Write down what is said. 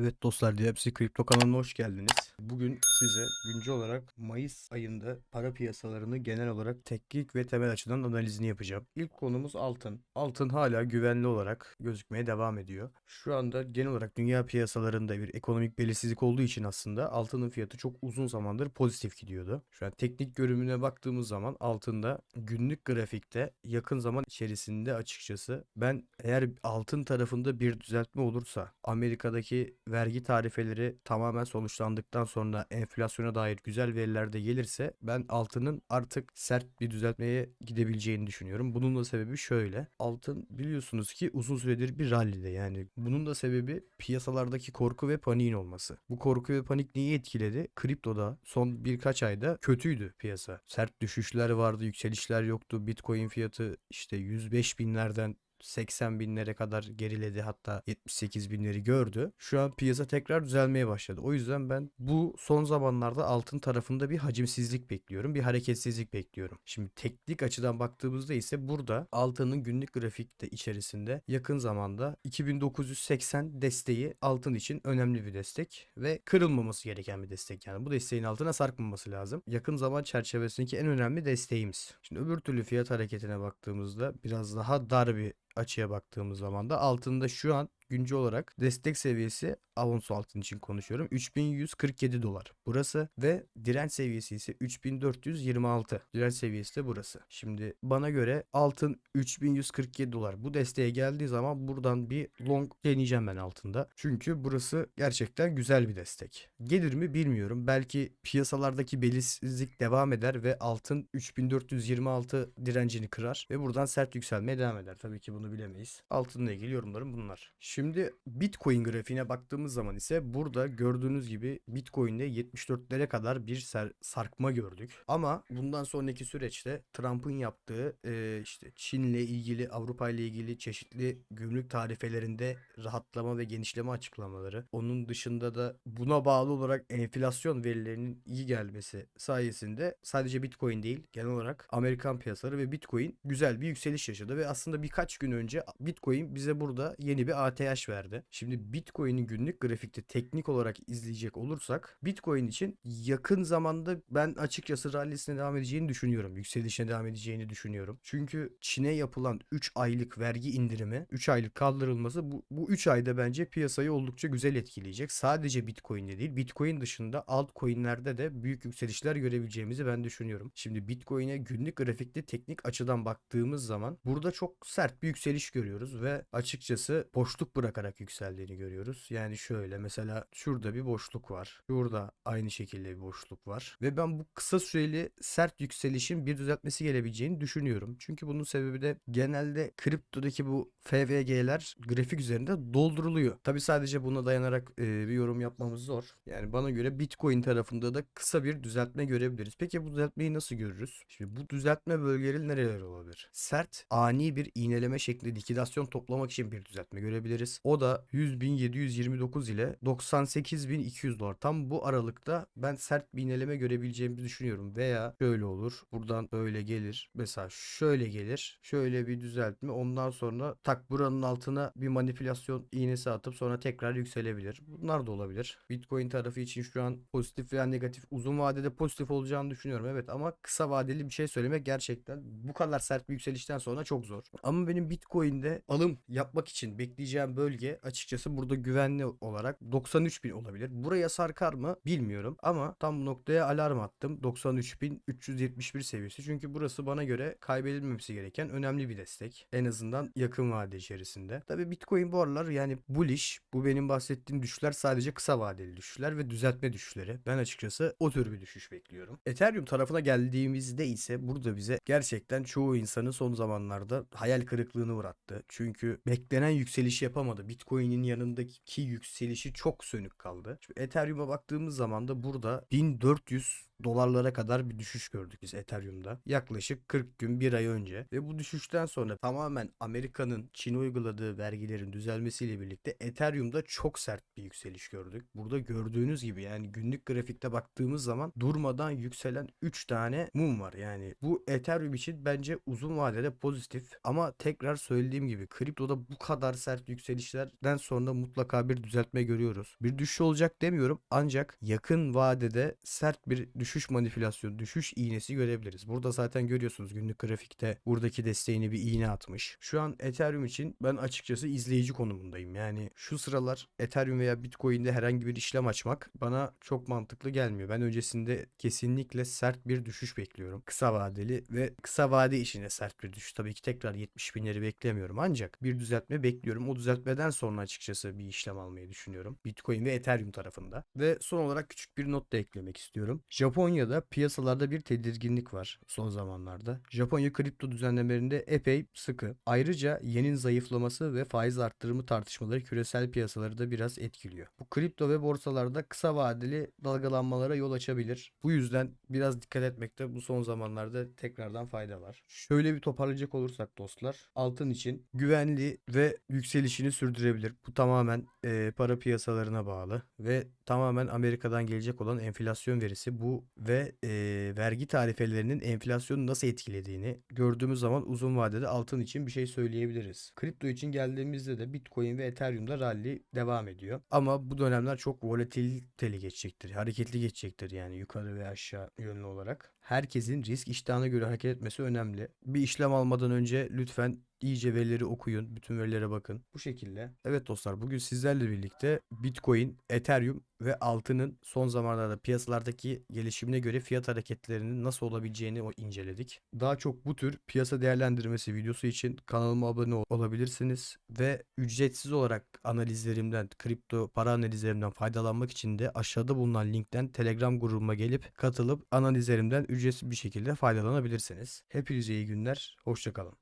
Evet dostlar, Diyapsi Kripto kanalına hoş geldiniz. Bugün size güncel olarak Mayıs ayında para piyasalarını genel olarak teknik ve temel açıdan analizini yapacağım. İlk konumuz altın. Altın hala güvenli olarak gözükmeye devam ediyor. Şu anda genel olarak dünya piyasalarında bir ekonomik belirsizlik olduğu için aslında altının fiyatı çok uzun zamandır pozitif gidiyordu. Şu an teknik görünümüne baktığımız zaman altında günlük grafikte yakın zaman içerisinde açıkçası ben eğer altın tarafında bir düzeltme olursa Amerika'daki vergi tarifeleri tamamen sonuçlandıktan sonra enflasyona dair güzel veriler de gelirse ben altının artık sert bir düzeltmeye gidebileceğini düşünüyorum. Bunun da sebebi şöyle. Altın biliyorsunuz ki uzun süredir bir rallide yani. Bunun da sebebi piyasalardaki korku ve paniğin olması. Bu korku ve panik neyi etkiledi? Kriptoda son birkaç ayda kötüydü piyasa. Sert düşüşler vardı, yükselişler yoktu. Bitcoin fiyatı işte 105 binlerden 80 binlere kadar geriledi hatta 78 binleri gördü. Şu an piyasa tekrar düzelmeye başladı. O yüzden ben bu son zamanlarda altın tarafında bir hacimsizlik bekliyorum. Bir hareketsizlik bekliyorum. Şimdi teknik açıdan baktığımızda ise burada altının günlük grafikte içerisinde yakın zamanda 2980 desteği altın için önemli bir destek ve kırılmaması gereken bir destek. Yani bu desteğin altına sarkmaması lazım. Yakın zaman çerçevesindeki en önemli desteğimiz. Şimdi öbür türlü fiyat hareketine baktığımızda biraz daha dar bir açıya baktığımız zaman da altında şu an güncel olarak destek seviyesi avans altın için konuşuyorum. 3147 dolar burası ve direnç seviyesi ise 3426. Direnç seviyesi de burası. Şimdi bana göre altın 3147 dolar. Bu desteğe geldiği zaman buradan bir long deneyeceğim ben altında. Çünkü burası gerçekten güzel bir destek. Gelir mi bilmiyorum. Belki piyasalardaki belirsizlik devam eder ve altın 3426 direncini kırar ve buradan sert yükselmeye devam eder. Tabii ki bunu bilemeyiz. Altınla ilgili yorumlarım bunlar. Şimdi Bitcoin grafiğine baktığımız zaman ise burada gördüğünüz gibi Bitcoin'de 74'lere kadar bir sarkma gördük. Ama bundan sonraki süreçte Trump'ın yaptığı e, işte Çin'le ilgili, Avrupa ile ilgili çeşitli gümrük tarifelerinde rahatlama ve genişleme açıklamaları. Onun dışında da buna bağlı olarak enflasyon verilerinin iyi gelmesi sayesinde sadece Bitcoin değil genel olarak Amerikan piyasaları ve Bitcoin güzel bir yükseliş yaşadı ve aslında birkaç gün önce Bitcoin bize burada yeni bir ATH verdi. Şimdi Bitcoin'in günlük grafikte teknik olarak izleyecek olursak Bitcoin için yakın zamanda ben açıkçası rallisine devam edeceğini düşünüyorum. Yükselişine devam edeceğini düşünüyorum. Çünkü Çin'e yapılan 3 aylık vergi indirimi, 3 aylık kaldırılması bu, bu 3 ayda bence piyasayı oldukça güzel etkileyecek. Sadece Bitcoin'de değil, Bitcoin dışında altcoin'lerde de büyük yükselişler görebileceğimizi ben düşünüyorum. Şimdi Bitcoin'e günlük grafikte teknik açıdan baktığımız zaman burada çok sert bir yükseliş görüyoruz ve açıkçası boşluk bırakarak yükseldiğini görüyoruz. Yani şöyle mesela şurada bir boşluk var. Şurada aynı şekilde bir boşluk var. Ve ben bu kısa süreli sert yükselişin bir düzeltmesi gelebileceğini düşünüyorum. Çünkü bunun sebebi de genelde kriptodaki bu FVG'ler grafik üzerinde dolduruluyor. Tabi sadece buna dayanarak e, bir yorum yapmamız zor. Yani bana göre Bitcoin tarafında da kısa bir düzeltme görebiliriz. Peki bu düzeltmeyi nasıl görürüz? Şimdi bu düzeltme bölgeleri nereler olabilir? Sert, ani bir iğneleme şekli likidasyon toplamak için bir düzeltme görebiliriz. O da 100.729 ile 98.200 dolar. Tam bu aralıkta ben sert bir iğneleme görebileceğimizi düşünüyorum. Veya şöyle olur. Buradan böyle gelir. Mesela şöyle gelir. Şöyle bir düzeltme. Ondan sonra tak buranın altına bir manipülasyon iğnesi atıp sonra tekrar yükselebilir. Bunlar da olabilir. Bitcoin tarafı için şu an pozitif veya negatif uzun vadede pozitif olacağını düşünüyorum. Evet ama kısa vadeli bir şey söylemek gerçekten bu kadar sert bir yükselişten sonra çok zor. Ama benim Bitcoin'de alım yapmak için bekleyeceğim bölge açıkçası burada güvenli olarak 93 bin olabilir. Buraya sarkar mı bilmiyorum ama tam bu noktaya alarm attım. 93.371 seviyesi. Çünkü burası bana göre kaybedilmemesi gereken önemli bir destek. En azından yakın vade içerisinde. Tabi Bitcoin bu aralar yani bullish. Bu benim bahsettiğim düşüşler sadece kısa vadeli düşüşler ve düzeltme düşüşleri. Ben açıkçası o tür bir düşüş bekliyorum. Ethereum tarafına geldiğimizde ise burada bize gerçekten çoğu insanı son zamanlarda hayal kırıklığını uğrattı. Çünkü beklenen yükselişi yapamadı. Bitcoin'in yanındaki yükselişi çok sönük kaldı. Şimdi Ethereum'a baktığımız zaman da burada 1400 dolarlara kadar bir düşüş gördük biz Ethereum'da. Yaklaşık 40 gün bir ay önce ve bu düşüşten sonra tamamen Amerika'nın Çin'e uyguladığı vergilerin düzelmesiyle birlikte Ethereum'da çok sert bir yükseliş gördük. Burada gördüğünüz gibi yani günlük grafikte baktığımız zaman durmadan yükselen 3 tane mum var. Yani bu Ethereum için bence uzun vadede pozitif ama tekrar söylediğim gibi kriptoda bu kadar sert yükselişlerden sonra mutlaka bir düzeltme görüyoruz. Bir düşüş olacak demiyorum ancak yakın vadede sert bir düşüş manipülasyonu, düşüş iğnesi görebiliriz. Burada zaten görüyorsunuz günlük grafikte buradaki desteğini bir iğne atmış. Şu an Ethereum için ben açıkçası izleyici konumundayım. Yani şu sıralar Ethereum veya Bitcoin'de herhangi bir işlem açmak bana çok mantıklı gelmiyor. Ben öncesinde kesinlikle sert bir düşüş bekliyorum. Kısa vadeli ve kısa vade işine sert bir düşüş. Tabii ki tekrar 70 binleri beklemiyorum ancak bir düzeltme bekliyorum. O düzeltmeden sonra açıkçası bir işlem almayı düşünüyorum. Bitcoin ve Ethereum tarafında. Ve son olarak küçük bir not da eklemek istiyorum. Japonya'da piyasalarda bir tedirginlik var son zamanlarda. Japonya kripto düzenlemelerinde epey sıkı. Ayrıca yenin zayıflaması ve faiz arttırımı tartışmaları küresel piyasaları da biraz etkiliyor. Bu kripto ve borsalarda kısa vadeli dalgalanmalara yol açabilir. Bu yüzden biraz dikkat etmekte bu son zamanlarda tekrardan fayda var. Şöyle bir toparlayacak olursak dostlar altın için güvenli ve yükselişini sürdürebilir. Bu tamamen e, para piyasalarına bağlı ve tamamen Amerika'dan gelecek olan enflasyon verisi bu ve e, vergi tarifelerinin enflasyonu nasıl etkilediğini gördüğümüz zaman uzun vadede altın için bir şey söyleyebiliriz. Kripto için geldiğimizde de Bitcoin ve Ethereum'da rally devam ediyor. Ama bu dönemler çok volatiliteli geçecektir. Hareketli geçecektir yani yukarı ve aşağı yönlü olarak. Herkesin risk iştahına göre hareket etmesi önemli. Bir işlem almadan önce lütfen iyice verileri okuyun. Bütün verilere bakın. Bu şekilde. Evet dostlar bugün sizlerle birlikte Bitcoin, Ethereum ve altının son zamanlarda piyasalardaki gelişimine göre fiyat hareketlerinin nasıl olabileceğini inceledik. Daha çok bu tür piyasa değerlendirmesi videosu için kanalıma abone ol- olabilirsiniz ve ücretsiz olarak analizlerimden, kripto para analizlerimden faydalanmak için de aşağıda bulunan linkten Telegram grubuma gelip katılıp analizlerimden ücretsiz bir şekilde faydalanabilirsiniz. Hepinize iyi günler, hoşçakalın.